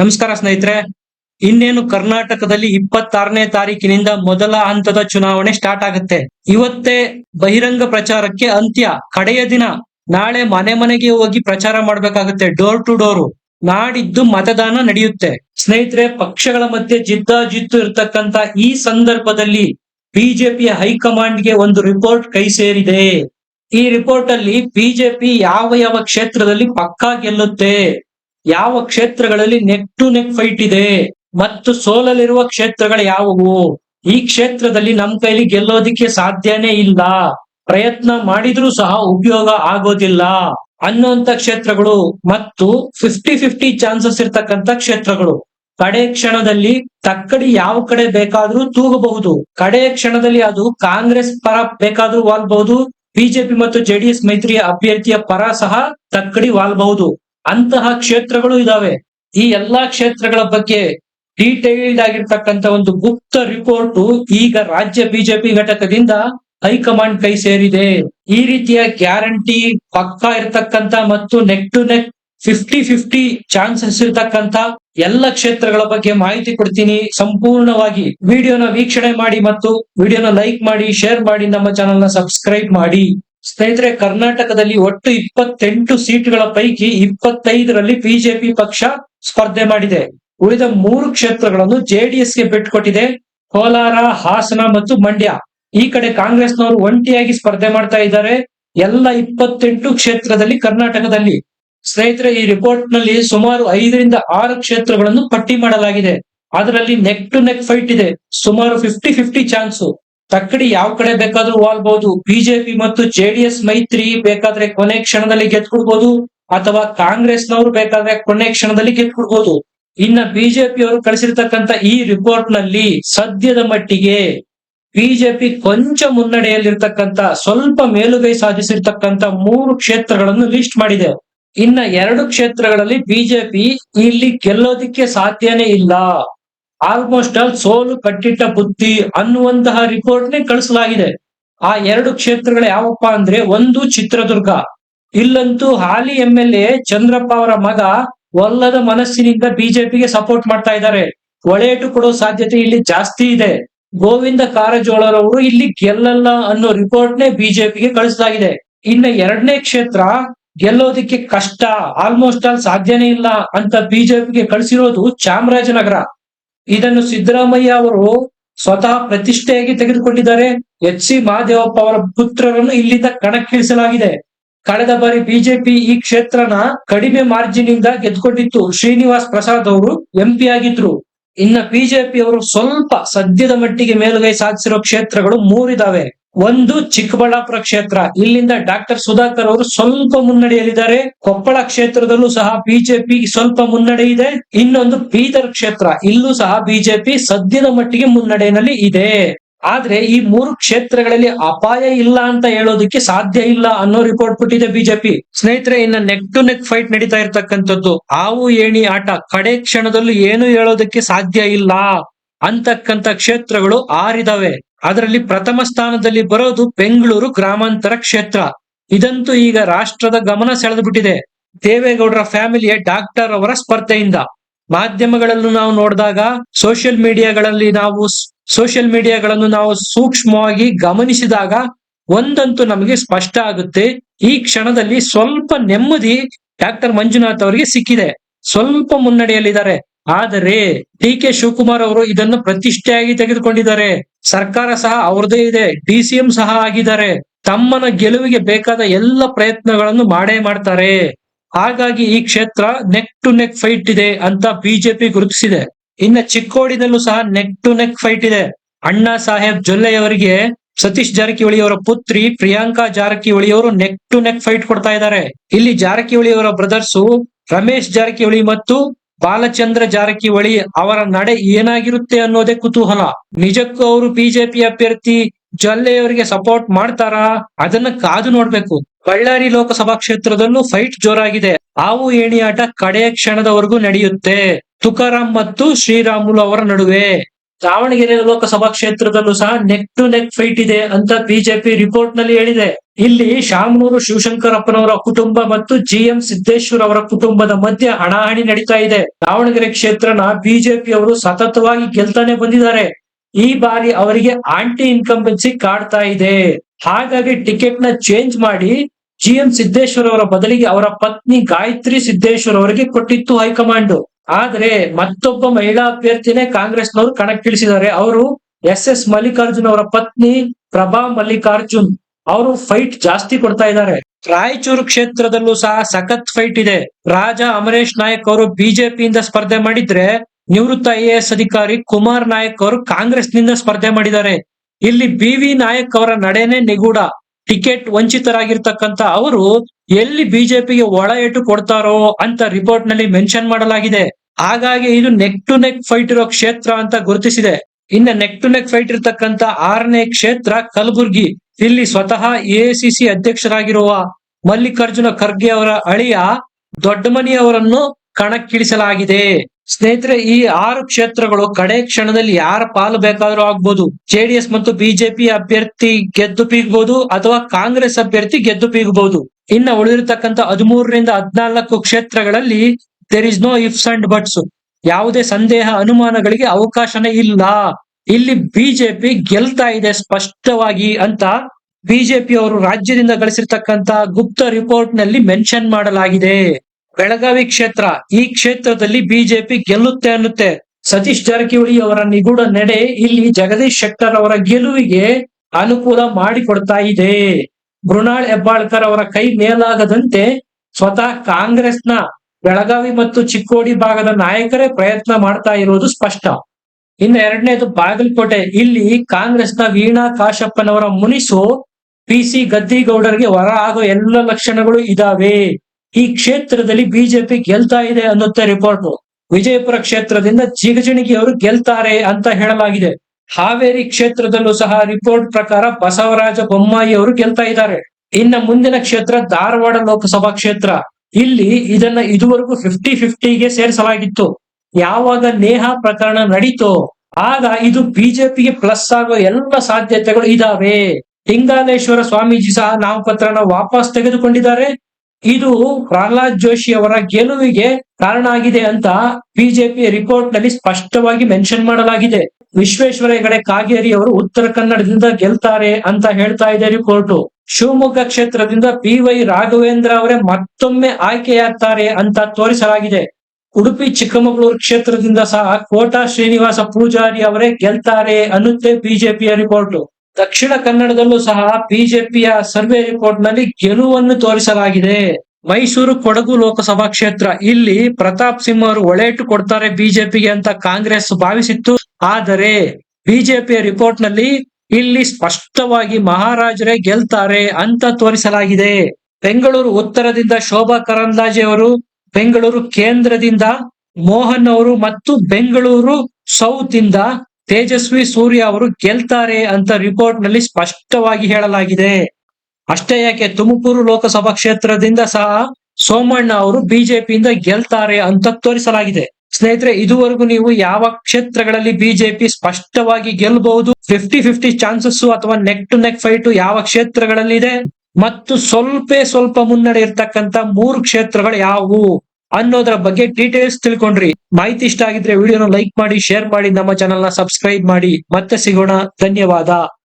ನಮಸ್ಕಾರ ಸ್ನೇಹಿತರೆ, ಇನ್ನೇನು ಕರ್ನಾಟಕದಲ್ಲಿ ಇಪ್ಪತ್ತಾರನೇ ತಾರೀಕಿನಿಂದ ಮೊದಲ ಹಂತದ ಚುನಾವಣೆ ಸ್ಟಾರ್ಟ್ ಆಗುತ್ತೆ. ಇವತ್ತೇ ಬಹಿರಂಗ ಪ್ರಚಾರಕ್ಕೆ ಅಂತ್ಯ. ಕಡೆಯ ದಿನ ನಾಳೆ ಮನೆ ಮನೆಗೆ ಹೋಗಿ ಪ್ರಚಾರ ಮಾಡಬೇಕಾಗುತ್ತೆ ಡೋರ್ ಟು ಡೋರ್ ನಾಡಿದ್ದು ಮತದಾನ ನಡೆಯುತ್ತೆ. ಸ್ನೇಹಿತರೆ, ಪಕ್ಷಗಳ ಮಧ್ಯೆ ಜಿದ್ದಾಜಿದ್ದು ಇರತಕ್ಕಂತ ಈ ಸಂದರ್ಭದಲ್ಲಿ ಬಿಜೆಪಿಯ ಹೈಕಮಾಂಡ್ಗೆ ಒಂದು ರಿಪೋರ್ಟ್ ಕೈ ಸೇರಿದೆ. ಈ ರಿಪೋರ್ಟ್ ಅಲ್ಲಿ ಬಿಜೆಪಿ ಯಾವ ಯಾವ ಕ್ಷೇತ್ರದಲ್ಲಿ ಪಕ್ಕಾ ಗೆಲ್ಲುತ್ತೆ? ಯಾವ ಕ್ಷೇತ್ರಗಳಲ್ಲಿ ನೆಕ್ ಟು ನೆಕ್ ಫೈಟ್ ಇದೆ, ಮತ್ತು ಸೋಲಲಿರುವ ಕ್ಷೇತ್ರಗಳು ಯಾವುವು? ಈ ಕ್ಷೇತ್ರದಲ್ಲಿ ನಮ್ಮ ಕೈಲಿ ಗೆಲ್ಲೋದಿಕ್ಕೆ ಸಾಧ್ಯನೇ ಇಲ್ಲ. ಪ್ರಯತ್ನ ಮಾಡಿದ್ರೂ ಸಹ ಉಪಯೋಗ ಆಗೋದಿಲ್ಲ. ಅನ್ನುವಂತ ಕ್ಷೇತ್ರಗಳು ಮತ್ತು ಫಿಫ್ಟಿ ಫಿಫ್ಟಿ ಚಾನ್ಸಸ್ ಇರ್ತಕ್ಕಂತ ಕ್ಷೇತ್ರಗಳು. ಕಡೆ ಕ್ಷಣದಲ್ಲಿ ತಕ್ಕಡಿ ಯಾವ ಕಡೆ ಬೇಕಾದ್ರೂ ತೂಗಬಹುದು. ಕಡೆ ಕ್ಷಣದಲ್ಲಿ ಅದು ಕಾಂಗ್ರೆಸ್ ಪರ ಬೇಕಾದ್ರೂ ವಾಲ್ಬಹುದು. ಬಿಜೆಪಿ ಮತ್ತು ಜೆಡಿಎಸ್ ಮೈತ್ರಿಯ ಅಭ್ಯರ್ಥಿಯ ಪರ ಸಹ ತಕ್ಕಡಿ ವಾಲ್ಬಹುದು. ಅಂತಹ ಕ್ಷೇತ್ರಗಳು ಇದಾವೆ. ಈ ಎಲ್ಲಾ ಕ್ಷೇತ್ರಗಳ ಬಗ್ಗೆ ಡೀಟೈಲ್ಡ್ ಆಗಿರ್ತಕ್ಕಂತ ಒಂದು ಗುಪ್ತ ರಿಪೋರ್ಟ್ ಈಗ ರಾಜ್ಯ ಬಿಜೆಪಿ ಘಟಕದಿಂದ ಹೈಕಮಾಂಡ್ ಕೈ ಸೇರಿದೆ. ಈ ರೀತಿಯ ಗ್ಯಾರಂಟಿ ಪಕ್ಕಾ ಇರ್ತಕ್ಕಂತ ಮತ್ತು neck to neck fifty fifty chances ಇರ್ತಕ್ಕಂತ ಎಲ್ಲ ಕ್ಷೇತ್ರಗಳ ಬಗ್ಗೆ ಮಾಹಿತಿ ಕೊಡ್ತೀನಿ ಸಂಪೂರ್ಣವಾಗಿ. ವಿಡಿಯೋನ ವೀಕ್ಷಣೆ ಮಾಡಿ ಮತ್ತು ವಿಡಿಯೋನ ಲೈಕ್ ಮಾಡಿ ಶೇರ್ ಮಾಡಿ, ನಮ್ಮ ಚಾನೆಲ್ನ ಸಬ್ಸ್ಕ್ರೈಬ್ ಮಾಡಿ. ಸ್ನೇಹಿತರೆ, ಕರ್ನಾಟಕದಲ್ಲಿ ಒಟ್ಟು ಇಪ್ಪತ್ತೆಂಟು ಸೀಟ್ಗಳ ಪೈಕಿ ಇಪ್ಪತ್ತೈದರಲ್ಲಿ ಬಿಜೆಪಿ ಪಕ್ಷ ಸ್ಪರ್ಧೆ ಮಾಡಿದೆ. ಉಳಿದ ಮೂರು ಕ್ಷೇತ್ರಗಳನ್ನು ಜೆಡಿಎಸ್ಗೆ ಬಿಟ್ಟುಕೊಟ್ಟಿದೆ ಕೋಲಾರ, ಹಾಸನ ಮತ್ತು ಮಂಡ್ಯ. ಈ ಕಡೆ ಕಾಂಗ್ರೆಸ್ನವರು ಒಂಟಿಯಾಗಿ ಸ್ಪರ್ಧೆ ಮಾಡ್ತಾ ಇದ್ದಾರೆ. ಎಲ್ಲ ಇಪ್ಪತ್ತೆಂಟು ಕ್ಷೇತ್ರದಲ್ಲಿ ಕರ್ನಾಟಕದಲ್ಲಿ. ಸ್ನೇಹಿತರೆ, ಈ ರಿಪೋರ್ಟ್ನಲ್ಲಿ ಸುಮಾರು ಐದರಿಂದ ಆರು ಕ್ಷೇತ್ರಗಳನ್ನು ಪಟ್ಟಿ ಮಾಡಲಾಗಿದೆ. ಅದರಲ್ಲಿ ನೆಕ್ ಟು ನೆಕ್ ಫೈಟ್ ಇದೆ. ಸುಮಾರು ಫಿಫ್ಟಿ ಫಿಫ್ಟಿ ಚಾನ್ಸ್. ತಕ್ಕಡಿ ಯಾವ ಕಡೆ ಬೇಕಾದ್ರೂ ವಾಲ್ಬಹುದು ಬಿಜೆಪಿ ಮತ್ತು ಜೆಡಿಎಸ್ ಮೈತ್ರಿ ಬೇಕಾದ್ರೆ ಕೊನೆ ಕ್ಷಣದಲ್ಲಿ ಗೆದ್ಕೊಡ್ಬೋದು. ಅಥವಾ ಕಾಂಗ್ರೆಸ್ನವರು ಬೇಕಾದ್ರೆ ಕೊನೆ ಕ್ಷಣದಲ್ಲಿ ಗೆದ್ಕೊಡ್ಬೋದು. ಇನ್ನ ಬಿಜೆಪಿ ಅವರು ಕಳಿಸಿರ್ತಕ್ಕಂತ ಈ ರಿಪೋರ್ಟ್ನಲ್ಲಿ ಸದ್ಯದ ಮಟ್ಟಿಗೆ ಬಿಜೆಪಿ ಕೊಂಚ ಮುನ್ನಡೆಯಲ್ಲಿರ್ತಕ್ಕಂತ ಸ್ವಲ್ಪ ಮೇಲುಗೈ ಸಾಧಿಸಿರ್ತಕ್ಕಂತ ಮೂರು ಕ್ಷೇತ್ರಗಳನ್ನು ಲಿಸ್ಟ್ ಮಾಡಿದೆ. ಇನ್ನ ಎರಡು ಕ್ಷೇತ್ರಗಳಲ್ಲಿ ಬಿಜೆಪಿ ಇಲ್ಲಿ ಗೆಲ್ಲೋದಿಕ್ಕೆ ಸಾಧ್ಯನೇ ಇಲ್ಲ. ಆಲ್ಮೋಸ್ಟ್ ಆಲ್ ಸೋಲು ಕಟ್ಟಿಟ್ಟ ಬುದ್ಧಿ ಅನ್ನುವಂತಹ ರಿಪೋರ್ಟ್ ನೇ ಕಳಿಸಲಾಗಿದೆ. ಆ ಎರಡು ಕ್ಷೇತ್ರಗಳು ಯಾವಪ್ಪ ಅಂದ್ರೆ ಒಂದು ಚಿತ್ರದುರ್ಗ. ಇಲ್ಲಂತೂ ಹಾಲಿ ಎಂ ಎಲ್ ಎ ಚಂದ್ರಪ್ಪ ಅವರ ಮಗ ಒಲ್ಲದ ಮನಸ್ಸಿನಿಂದ ಬಿಜೆಪಿಗೆ ಸಪೋರ್ಟ್ ಮಾಡ್ತಾ ಇದ್ದಾರೆ. ಒಳೇಟು ಕೊಡೋ ಸಾಧ್ಯತೆ ಇಲ್ಲಿ ಜಾಸ್ತಿ ಇದೆ. ಗೋವಿಂದ ಕಾರಜೋಳರವರು ಇಲ್ಲಿ ಗೆಲ್ಲಲ್ಲ ಅನ್ನೋ ರಿಪೋರ್ಟ್ ನೇ ಬಿಜೆಪಿಗೆ ಕಳಿಸಲಾಗಿದೆ. ಇನ್ನ ಎರಡನೇ ಕ್ಷೇತ್ರ ಗೆಲ್ಲೋದಿಕ್ಕೆ ಕಷ್ಟ. ಆಲ್ಮೋಸ್ಟ್ ಆಲ್ ಸಾಧ್ಯನೇ ಇಲ್ಲ ಅಂತ ಬಿಜೆಪಿಗೆ ಕಳಿಸಿರೋದು ಚಾಮರಾಜನಗರ. ಇದನ್ನು ಸಿದ್ದರಾಮಯ್ಯ ಅವರು ಸ್ವತಃ ಪ್ರತಿಷ್ಠೆಯಾಗಿ ತೆಗೆದುಕೊಂಡಿದ್ದಾರೆ. ಎಚ್ ಸಿ ಮಹಾದೇವಪ್ಪ ಅವರ ಪುತ್ರರನ್ನು ಇಲ್ಲಿಂದ ಕಣಕ್ಕಿಳಿಸಲಾಗಿದೆ. ಕಳೆದ ಬಾರಿ ಬಿಜೆಪಿ ಈ ಕ್ಷೇತ್ರನ ಕಡಿಮೆ ಮಾರ್ಜಿನ್ ಇಂದ ಗೆದ್ಕೊಂಡಿತ್ತು ಶ್ರೀನಿವಾಸ್ ಪ್ರಸಾದ್ ಅವರು ಎಂಪಿ ಆಗಿದ್ರು. ಇನ್ನ ಬಿಜೆಪಿ ಅವರು ಸ್ವಲ್ಪ ಸದ್ಯದ ಮಟ್ಟಿಗೆ ಮೇಲುಗೈ ಸಾಧಿಸಿರುವ ಕ್ಷೇತ್ರಗಳು ಮೂರಿದಾವೆ. ಒಂದು ಚಿಕ್ಕಬಳ್ಳಾಪುರ ಕ್ಷೇತ್ರ, ಇಲ್ಲಿಂದ ಡಾಕ್ಟರ್ ಸುಧಾಕರ್ ಅವರು ಸ್ವಲ್ಪ ಮುನ್ನಡೆಯಲ್ಲಿದ್ದಾರೆ. ಕೊಪ್ಪಳ ಕ್ಷೇತ್ರದಲ್ಲೂ ಸಹ ಬಿಜೆಪಿ ಸ್ವಲ್ಪ ಮುನ್ನಡೆ ಇದೆ. ಇನ್ನೊಂದು ಬೀದರ್ ಕ್ಷೇತ್ರ, ಇಲ್ಲೂ ಸಹ ಬಿಜೆಪಿ ಸದ್ಯದ ಮಟ್ಟಿಗೆ ಮುನ್ನಡೆಯಲ್ಲಿ ಇದೆ. ಆದ್ರೆ ಈ ಮೂರು ಕ್ಷೇತ್ರಗಳಲ್ಲಿ ಅಪಾಯ ಇಲ್ಲ ಅಂತ ಹೇಳೋದಕ್ಕೆ ಸಾಧ್ಯ ಇಲ್ಲ ಅನ್ನೋ ರಿಪೋರ್ಟ್ ಕೊಟ್ಟಿದೆ ಬಿಜೆಪಿ. ಸ್ನೇಹಿತರೆ, ಇನ್ನ ನೆಕ್ ಟು ನೆಕ್ ಫೈಟ್ ನಡೀತಾ ಇರ್ತಕ್ಕಂಥದ್ದು. ಹಾವು, ಏಣಿ, ಆಟ, ಕಡೆ ಕ್ಷಣದಲ್ಲೂ ಏನು ಹೇಳೋದಕ್ಕೆ ಸಾಧ್ಯ ಇಲ್ಲ. ಅಂತಕ್ಕಂಥ ಕ್ಷೇತ್ರಗಳು ಆರಿದಾವೆ. ಅದರಲ್ಲಿ ಪ್ರಥಮ ಸ್ಥಾನದಲ್ಲಿ ಬರೋದು ಬೆಂಗಳೂರು ಗ್ರಾಮಾಂತರ ಕ್ಷೇತ್ರ. ಇದಂತೂ ಈಗ ರಾಷ್ಟ್ರದ ಗಮನ ಸೆಳೆದು ಬಿಟ್ಟಿದೆ. ದೇವೇಗೌಡರ ಫ್ಯಾಮಿಲಿಯ ಡಾಕ್ಟರ್ ಅವರ ಸ್ಪರ್ಧೆಯಿಂದ. ಮಾಧ್ಯಮಗಳಲ್ಲೂ ನಾವು ನೋಡಿದಾಗ ಸೋಷಿಯಲ್ ಮೀಡಿಯಾಗಳಲ್ಲಿ ನಾವು ಸೋಷಿಯಲ್ ಮೀಡಿಯಾಗಳನ್ನು ನಾವು ಸೂಕ್ಷ್ಮವಾಗಿ ಗಮನಿಸಿದಾಗ ಒಂದಂತೂ ನಮಗೆ ಸ್ಪಷ್ಟ ಆಗುತ್ತೆ. ಈ ಕ್ಷಣದಲ್ಲಿ ಸ್ವಲ್ಪ ನೆಮ್ಮದಿ ಡಾಕ್ಟರ್ ಮಂಜುನಾಥ್ ಅವರಿಗೆ ಸಿಕ್ಕಿದೆ. ಸ್ವಲ್ಪ ಮುನ್ನಡೆಯಲ್ಲಿದ್ದಾರೆ. ಆದರೆ ಡಿ ಕೆ ಶಿವಕುಮಾರ್ ಅವರು ಇದನ್ನು ಪ್ರತಿಷ್ಠೆಯಾಗಿ ತೆಗೆದುಕೊಂಡಿದ್ದಾರೆ. ಸರ್ಕಾರ ಸಹ ಅವ್ರದೇ ಇದೆ, ಡಿ ಸಿ ಎಂ ಸಹ ಆಗಿದ್ದಾರೆ. ತಮ್ಮನ ಗೆಲುವಿಗೆ ಬೇಕಾದ ಎಲ್ಲ ಪ್ರಯತ್ನಗಳನ್ನು ಮಾಡೇ ಮಾಡ್ತಾರೆ. ಹಾಗಾಗಿ ಈ ಕ್ಷೇತ್ರ ನೆಕ್ ಟು ನೆಕ್ ಫೈಟ್ ಇದೆ ಅಂತ ಬಿಜೆಪಿ ಗುರುತಿಸಿದೆ. ಇನ್ನ ಚಿಕ್ಕೋಡಿನಲ್ಲೂ ಸಹ ನೆಕ್ ಟು ನೆಕ್ ಫೈಟ್ ಇದೆ. ಅಣ್ಣಾ ಸಾಹೇಬ್ ಜೊಲ್ಲೆಯವರಿಗೆ ಸತೀಶ್ ಜಾರಕಿಹೊಳಿ ಅವರ ಪುತ್ರಿ ಪ್ರಿಯಾಂಕಾ ಜಾರಕಿಹೊಳಿ ಅವರು ನೆಕ್ ಟು ನೆಕ್ ಫೈಟ್ ಕೊಡ್ತಾ ಇದ್ದಾರೆ. ಇಲ್ಲಿ ಜಾರಕಿಹೊಳಿ ಅವರ ಬ್ರದರ್ಸು ರಮೇಶ್ ಜಾರಕಿಹೊಳಿ ಮತ್ತು ಬಾಲಚಂದ್ರ ಜಾರಕಿಹೊಳಿ ಅವರ ನಡೆ ಏನಾಗಿರುತ್ತೆ ಅನ್ನೋದೇ ಕುತೂಹಲ. ನಿಜಕ್ಕೂ ಅವರು ಬಿಜೆಪಿ ಅಭ್ಯರ್ಥಿ ಜಲ್ಲೆಯವರಿಗೆ ಸಪೋರ್ಟ್ ಮಾಡ್ತಾರಾ? ಅದನ್ನ ಕಾದು ನೋಡ್ಬೇಕು. ಬಳ್ಳಾರಿ ಲೋಕಸಭಾ ಕ್ಷೇತ್ರದಲ್ಲೂ ಫೈಟ್ ಜೋರಾಗಿದೆ. ಆವು ಏಣಿಯಾಟ ಕಡೆಯ ಕ್ಷಣದವರೆಗೂ ನಡೆಯುತ್ತೆ. ತುಕಾರಾಮ್ ಮತ್ತು ಶ್ರೀರಾಮುಲು ಅವರ ನಡುವೆ. ದಾವಣಗೆರೆ ಲೋಕಸಭಾ ಕ್ಷೇತ್ರದಲ್ಲೂ ಸಹ ನೆಕ್ ಟು ನೆಕ್ ಫೈಟ್ ಇದೆ ಅಂತ ಬಿಜೆಪಿ ರಿಪೋರ್ಟ್ನಲ್ಲಿ ಹೇಳಿದೆ. ಇಲ್ಲಿ ಶಾಮನೂರು ಶಿವಶಂಕರಪ್ಪನವರ ಕುಟುಂಬ ಮತ್ತು ಜಿ ಎಂ ಸಿದ್ದೇಶ್ವರ್ ಅವರ ಕುಟುಂಬದ ಮಧ್ಯೆ ಹಣಾಹಣಿ ನಡೀತಾ ಇದೆ. ದಾವಣಗೆರೆ ಕ್ಷೇತ್ರನ ಬಿಜೆಪಿ ಅವರು ಸತತವಾಗಿ ಗೆಲ್ತಾನೆ ಬಂದಿದ್ದಾರೆ. ಈ ಬಾರಿ ಅವರಿಗೆ ಆಂಟಿ ಇನ್ಕಂಬೆನ್ಸಿ ಕಾಡ್ತಾ ಇದೆ. ಹಾಗಾಗಿ ಟಿಕೆಟ್ನ ಚೇಂಜ್ ಮಾಡಿ ಜಿ ಎಂ ಸಿದ್ದೇಶ್ವರ್ ಅವರ ಬದಲಿಗೆ ಅವರ ಪತ್ನಿ ಗಾಯತ್ರಿ ಸಿದ್ದೇಶ್ವರ್ ಅವರಿಗೆ ಕೊಟ್ಟಿತ್ತು ಹೈಕಮಾಂಡ್. ಆದ್ರೆ ಮತ್ತೊಬ್ಬ ಮಹಿಳಾ ಅಭ್ಯರ್ಥಿನೇ ಕಾಂಗ್ರೆಸ್ನವರು ಕಣಕ್ಕಿಳಿಸಿದ್ದಾರೆ. ಅವರು ಎಸ್ ಎಸ್ ಮಲ್ಲಿಕಾರ್ಜುನ್ ಅವರ ಪತ್ನಿ ಪ್ರಭಾ ಮಲ್ಲಿಕಾರ್ಜುನ್. ಅವರು ಫೈಟ್ ಜಾಸ್ತಿ ಕೊಡ್ತಾ ಇದ್ದಾರೆ. ರಾಯಚೂರು ಕ್ಷೇತ್ರದಲ್ಲೂ ಸಹ ಸಖತ್ ಫೈಟ್ ಇದೆ. ರಾಜ ಅಮರೇಶ್ ನಾಯಕ್ ಅವರು ಬಿಜೆಪಿಯಿಂದ ಸ್ಪರ್ಧೆ ಮಾಡಿದ್ರೆ ನಿವೃತ್ತ ಐ ಎಸ್ ಅಧಿಕಾರಿ ಕುಮಾರ್ ನಾಯಕ್ ಅವರು ಕಾಂಗ್ರೆಸ್ನಿಂದ ಸ್ಪರ್ಧೆ ಮಾಡಿದ್ದಾರೆ. ಇಲ್ಲಿ ಬಿ ವಿ ನಾಯಕ್ ಅವರ ನಡೆನೆ ನಿಗೂಢ. ಟಿಕೆಟ್ ವಂಚಿತರಾಗಿರ್ತಕ್ಕಂತ ಅವರು ಎಲ್ಲಿ ಬಿಜೆಪಿಗೆ ಒಳ ಏಟು ಕೊಡ್ತಾರೋ ಅಂತ ರಿಪೋರ್ಟ್ನಲ್ಲಿ ಮೆನ್ಷನ್ ಮಾಡಲಾಗಿದೆ. ಹಾಗಾಗಿ ಇದು ನೆಕ್ ಟು ನೆಕ್ ಫೈಟ್ ಇರೋ ಕ್ಷೇತ್ರ ಅಂತ ಗುರುತಿಸಿದೆ. ಇನ್ನ ನೆಕ್ ಟು ನೆಕ್ ಫೈಟ್ ಇರತಕ್ಕಂತ ಆರನೇ ಕ್ಷೇತ್ರ ಕಲಬುರ್ಗಿ. ಇಲ್ಲಿ ಸ್ವತಃ ಎಐಸಿಸಿ ಅಧ್ಯಕ್ಷರಾಗಿರುವ ಮಲ್ಲಿಕಾರ್ಜುನ ಖರ್ಗೆ ಅವರ ಅಳಿಯ ದೊಡ್ಡಮನಿ ಅವರನ್ನು ಕಣಕ್ಕಿಳಿಸಲಾಗಿದೆ. ಸ್ನೇಹಿತರೆ, ಈ ಆರು ಕ್ಷೇತ್ರಗಳು ಕಡೆ ಕ್ಷಣದಲ್ಲಿ ಯಾರ ಪಾಲು ಬೇಕಾದ್ರೂ ಆಗ್ಬೋದು. ಜೆಡಿಎಸ್ ಮತ್ತು ಬಿಜೆಪಿ ಅಭ್ಯರ್ಥಿ ಗೆದ್ದು ಪೀಗಬಹುದು ಅಥವಾ ಕಾಂಗ್ರೆಸ್ ಅಭ್ಯರ್ಥಿ ಗೆದ್ದು ಪೀಗಬಹುದು ಇನ್ನ ಉಳಿದಿರತಕ್ಕಂತ ಹದಿಮೂರರಿಂದ ಹದಿನಾಲ್ಕು ಕ್ಷೇತ್ರಗಳಲ್ಲಿ there is no ifs and buts ಯಾವುದೇ ಸಂದೇಹ, ಅನುಮಾನಗಳಿಗೆ ಅವಕಾಶನೇ ಇಲ್ಲ. ಇಲ್ಲಿ ಬಿಜೆಪಿ ಗೆಲ್ತಾ ಇದೆ ಸ್ಪಷ್ಟವಾಗಿ ಅಂತ ಬಿಜೆಪಿ ಅವರು ರಾಜ್ಯದಿಂದ ಗಳಿಸಿರ್ತಕ್ಕಂತ ಗುಪ್ತ ರಿಪೋರ್ಟ್ನಲ್ಲಿ ಮೆನ್ಷನ್ ಮಾಡಲಾಗಿದೆ. ಬೆಳಗಾವಿ ಕ್ಷೇತ್ರ, ಈ ಕ್ಷೇತ್ರದಲ್ಲಿ ಬಿಜೆಪಿ ಗೆಲ್ಲುತ್ತೆ ಅನ್ನುತ್ತೆ. ಸತೀಶ್ ಜಾರಕಿಹೊಳಿ ಅವರ ನಿಗೂಢ ನಡೆ ಇಲ್ಲಿ ಜಗದೀಶ್ ಶೆಟ್ಟರ್ ಅವರ ಗೆಲುವಿಗೆ ಅನುಕೂಲ ಮಾಡಿಕೊಡ್ತಾ ಇದೆ. ಮೃಣಾಳ್ ಹೆಬ್ಬಾಳ್ಕರ್ ಅವರ ಕೈ ಮೇಲಾಗದಂತೆ ಸ್ವತಃ ಕಾಂಗ್ರೆಸ್ನ ಬೆಳಗಾವಿ ಮತ್ತು ಚಿಕ್ಕೋಡಿ ಭಾಗದ ನಾಯಕರೇ ಪ್ರಯತ್ನ ಮಾಡ್ತಾ ಇರುವುದು ಸ್ಪಷ್ಟ. ಇನ್ನು ಎರಡನೇದು ಬಾಗಲಕೋಟೆ. ಇಲ್ಲಿ ಕಾಂಗ್ರೆಸ್ನ ವೀಣಾ ಕಾಶಪ್ಪನವರ ಮುನಿಸು ಪಿ ಸಿ ಗದ್ದಿಗೌಡರಿಗೆ ಹೊರ ಆಗೋ ಎಲ್ಲ ಲಕ್ಷಣಗಳು ಇದಾವೆ. ಈ ಕ್ಷೇತ್ರದಲ್ಲಿ ಬಿಜೆಪಿ ಗೆಲ್ತಾ ಇದೆ ಅನ್ನುತ್ತೆ ರಿಪೋರ್ಟ್ ವಿಜಯಪುರ ಕ್ಷೇತ್ರದಿಂದ ಜಿಗಜಿಣಗಿ ಅವರು ಗೆಲ್ತಾರೆ ಅಂತ ಹೇಳಲಾಗಿದೆ. ಹಾವೇರಿ ಕ್ಷೇತ್ರದಲ್ಲೂ ಸಹ ರಿಪೋರ್ಟ್ ಪ್ರಕಾರ ಬಸವರಾಜ ಬೊಮ್ಮಾಯಿ ಅವರು ಗೆಲ್ತಾ ಇದ್ದಾರೆ. ಇನ್ನ ಮುಂದಿನ ಕ್ಷೇತ್ರ ಧಾರವಾಡ ಲೋಕಸಭಾ ಕ್ಷೇತ್ರ. ಇಲ್ಲಿ ಇದನ್ನ ಇದುವರೆಗೂ ಫಿಫ್ಟಿ ಫಿಫ್ಟಿಗೆ ಸೇರಿಸಲಾಗಿತ್ತು. ಯಾವಾಗ ನೇಹ ಪ್ರಕರಣ ನಡೀತೋ, ಆಗ ಇದು ಬಿಜೆಪಿಗೆ ಪ್ಲಸ್ ಆಗೋ ಎಲ್ಲ ಸಾಧ್ಯತೆಗಳು ಇದಾವೆ. ಲಿಂಗಾಲೇಶ್ವರ ಸ್ವಾಮೀಜಿ ಸಹ ನಾಮಪತ್ರನ ವಾಪಸ್ ತೆಗೆದುಕೊಂಡಿದ್ದಾರೆ. ಇದು ಪ್ರಹ್ಲಾದ್ ಜೋಶಿ ಅವರ ಗೆಲುವಿಗೆ ಕಾರಣ ಆಗಿದೆ ಅಂತ ಬಿಜೆಪಿ ರಿಪೋರ್ಟ್ನಲ್ಲಿ ಸ್ಪಷ್ಟವಾಗಿ ಮೆನ್ಷನ್ ಮಾಡಲಾಗಿದೆ. ವಿಶ್ವೇಶ್ವರ ಕಾಗೇರಿ ಅವರು ಉತ್ತರ ಕನ್ನಡದಿಂದ ಗೆಲ್ತಾರೆ ಅಂತ ಹೇಳ್ತಾ ಇದೆ ಕೋರ್ಟು. ಶಿವಮೊಗ್ಗ ಕ್ಷೇತ್ರದಿಂದ ಪಿ ವೈ ರಾಘವೇಂದ್ರ ಅವರೇ ಮತ್ತೊಮ್ಮೆ ಆಯ್ಕೆಯಾಗ್ತಾರೆ ಅಂತ ತೋರಿಸಲಾಗಿದೆ. ಉಡುಪಿ ಚಿಕ್ಕಮಗಳೂರು ಕ್ಷೇತ್ರದಿಂದ ಸಹ ಕೋಟಾ ಶ್ರೀನಿವಾಸ ಪೂಜಾರಿ ಅವರೇ ಗೆಲ್ತಾರೆ ಅನ್ನುತ್ತೆ ಬಿಜೆಪಿಯ ರಿಪೋರ್ಟ್. ದಕ್ಷಿಣ ಕನ್ನಡದಲ್ಲೂ ಸಹ ಬಿಜೆಪಿಯ ಸರ್ವೆ ರಿಪೋರ್ಟ್ನಲ್ಲಿ ಗೆಲುವನ್ನು ತೋರಿಸಲಾಗಿದೆ. ಮೈಸೂರು ಕೊಡಗು ಲೋಕಸಭಾ ಕ್ಷೇತ್ರ. ಇಲ್ಲಿ ಪ್ರತಾಪ್ ಸಿಂಹ ಅವರು ಒಳೇಟು ಕೊಡ್ತಾರೆ ಬಿಜೆಪಿಗೆ ಅಂತ ಕಾಂಗ್ರೆಸ್ ಭಾವಿಸಿತ್ತು. ಆದರೆ ಬಿಜೆಪಿಯ ರಿಪೋರ್ಟ್ನಲ್ಲಿ ಇಲ್ಲಿ ಸ್ಪಷ್ಟವಾಗಿ ಮಹಾರಾಜರೇ ಗೆಲ್ತಾರೆ ಅಂತ ತೋರಿಸಲಾಗಿದೆ. ಬೆಂಗಳೂರು ಉತ್ತರದಿಂದ ಶೋಭಾ ಕರಂದ್ಲಾಜೆ ಅವರು, ಬೆಂಗಳೂರು ಕೇಂದ್ರದಿಂದ ಮೋಹನ್ ಅವರು ಮತ್ತು ಬೆಂಗಳೂರು ಸೌತ್ ಇಂದ ತೇಜಸ್ವಿ ಸೂರ್ಯ ಅವರು ಗೆಲ್ತಾರೆ ಅಂತ ರಿಪೋರ್ಟ್ನಲ್ಲಿ ಸ್ಪಷ್ಟವಾಗಿ ಹೇಳಲಾಗಿದೆ. ಅಷ್ಟೇ ಯಾಕೆ, ತುಮಕೂರು ಲೋಕಸಭಾ ಕ್ಷೇತ್ರದಿಂದ ಸಹ ಸೋಮಣ್ಣ ಅವರು ಬಿಜೆಪಿಯಿಂದ ಗೆಲ್ತಾರೆ ಅಂತ ತೋರಿಸಲಾಗಿದೆ. ಸ್ನೇಹಿತರೆ, ಇದುವರೆಗೂ ನೀವು ಯಾವ ಕ್ಷೇತ್ರಗಳಲ್ಲಿ ಬಿಜೆಪಿ ಸ್ಪಷ್ಟವಾಗಿ ಗೆಲ್ಲಬಹುದು ಫಿಫ್ಟಿ ಫಿಫ್ಟಿ ಚಾನ್ಸಸ್ ಅಥವಾ ನೆಕ್ ಟು ನೆಕ್ ಫೈಟ್ ಯಾವ ಕ್ಷೇತ್ರಗಳಲ್ಲಿ ಇದೆ ಮತ್ತು ಸ್ವಲ್ಪ ಸ್ವಲ್ಪ ಮುನ್ನಡೆ ಇರ್ತಕ್ಕಂತ ಮೂರು ಕ್ಷೇತ್ರಗಳು ಯಾವುವು ಅನ್ನೋದ್ರ ಬಗ್ಗೆ ಡೀಟೇಲ್ಸ್ ತಿಳ್ಕೊಂಡ್ರಿ. ಮಾಹಿತಿ ಇಷ್ಟ ಆಗಿದ್ರೆ ವಿಡಿಯೋನ ಲೈಕ್ ಮಾಡಿ ಶೇರ್ ಮಾಡಿ, ನಮ್ಮ ಚಾನೆಲ್ನ ಸಬ್ಸ್ಕ್ರೈಬ್ ಮಾಡಿ. ಮತ್ತೆ ಸಿಗೋಣ. ಧನ್ಯವಾದ.